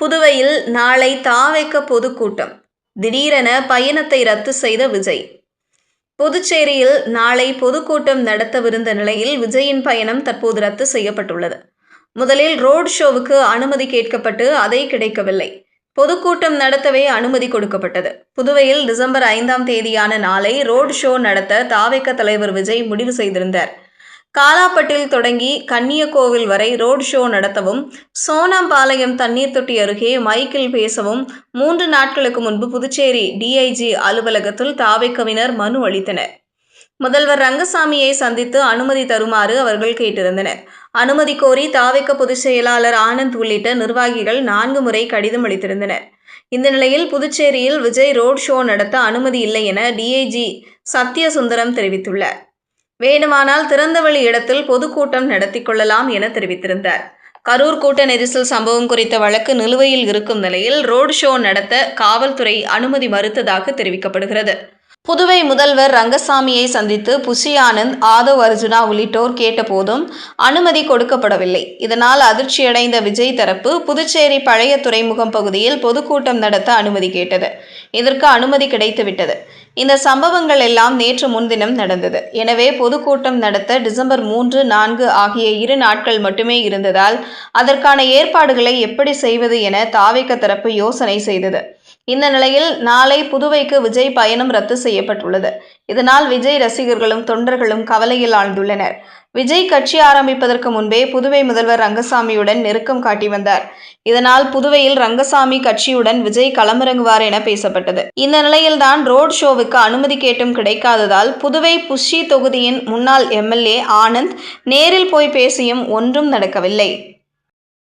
புதுவையில் நாளை தாவேக்க பொதுக்கூட்டம். திடீரென பயணத்தை ரத்து செய்த விஜய். புதுச்சேரியில் நாளை பொதுக்கூட்டம் நடத்தவிருந்த நிலையில் விஜயின் பயணம் தற்போது ரத்து செய்யப்பட்டுள்ளது. முதலில் ரோட் ஷோவுக்கு அனுமதி கேட்கப்பட்டு அதை கிடைக்கவில்லை. பொதுக்கூட்டம் நடத்தவே அனுமதி கொடுக்கப்பட்டது. புதுவையில் டிசம்பர் ஐந்தாம் தேதியான நாளை ரோட் ஷோ நடத்த தாவேக்க தலைவர் விஜய் முடிவு செய்திருந்தார். காலாப்பட்டில் தொடங்கி கன்னியகோவில் வரை ரோட் ஷோ நடத்தவும் சோனாம்பாளையம் தண்ணீர் தொட்டி அருகே மைக்கில் பேசவும் மூன்று நாட்களுக்கு முன்பு புதுச்சேரி டிஐஜி அலுவலகத்தில் தாவேக்கவினர் மனு அளித்தனர். முதல்வர் ரங்கசாமியை சந்தித்து அனுமதி தருமாறு அவர்கள் கேட்டிருந்தனர். அனுமதி கோரி தாவேக்க பொதுச் செயலாளர் ஆனந்த் உள்ளிட்ட நிர்வாகிகள் நான்கு முறை கடிதம் அளித்திருந்தனர். இந்த நிலையில் புதுச்சேரியில் விஜய் ரோட் ஷோ நடத்த அனுமதி இல்லை என டிஐஜி சத்யசுந்தரம் தெரிவித்துள்ளார். வேண்டுமானால் திறந்தவெளி இடத்தில் பொதுக்கூட்டம் நடத்தி கொள்ளலாம் என தெரிவித்திருந்தார். கரூர் கூட்ட நெரிசல் சம்பவம் குறித்த வழக்கு நிலுவையில் இருக்கும் நிலையில் ரோட் ஷோ நடத்த காவல்துறை அனுமதி மறுத்ததாக தெரிவிக்கப்படுகிறது. புதுவை முதல்வர் ரங்கசாமியை சந்தித்து புஷி ஆனந்த் ஆதவ் அர்ஜுனா உள்ளிட்டோர் கேட்டபோதும் அனுமதி கொடுக்கப்படவில்லை. இதனால் அதிர்ச்சியடைந்த விஜய் தரப்பு புதுச்சேரி பழைய துறைமுகம் பகுதியில் பொதுக்கூட்டம் நடத்த அனுமதி கேட்டது. இதற்கு அனுமதி கிடைத்துவிட்டது இந்த சம்பவங்கள் எல்லாம் நேற்று முன்தினம் நடந்தது. எனவே பொதுக்கூட்டம் நடத்த டிசம்பர் மூன்று நான்கு ஆகிய இரு நாட்கள் மட்டுமே இருந்ததால் அதற்கான ஏற்பாடுகளை எப்படி செய்வது என தாவேக்க தரப்பு யோசனை செய்தது. இந்த நிலையில் நாளை புதுவைக்கு விஜய் பயணம் ரத்து செய்யப்பட்டுள்ளது. இதனால் விஜய் ரசிகர்களும் தொண்டர்களும் கவலையில் ஆழ்ந்துள்ளனர். விஜய் கட்சி ஆரம்பிப்பதற்கு முன்பே புதுவை முதல்வர் ரங்கசாமியுடன் நெருக்கம் காட்டி வந்தார். இதனால் புதுவையில் ரங்கசாமி கட்சியுடன் விஜய் களமிறங்குவார் என பேசப்பட்டது. இந்த நிலையில்தான் ரோட் ஷோவுக்கு அனுமதி கேட்டும் கிடைக்காததால் புதுவை புஷி தொகுதியின் முன்னாள் எம்எல்ஏ ஆனந்த் நேரில் போய் பேசியும் ஒன்றும் நடக்கவில்லை.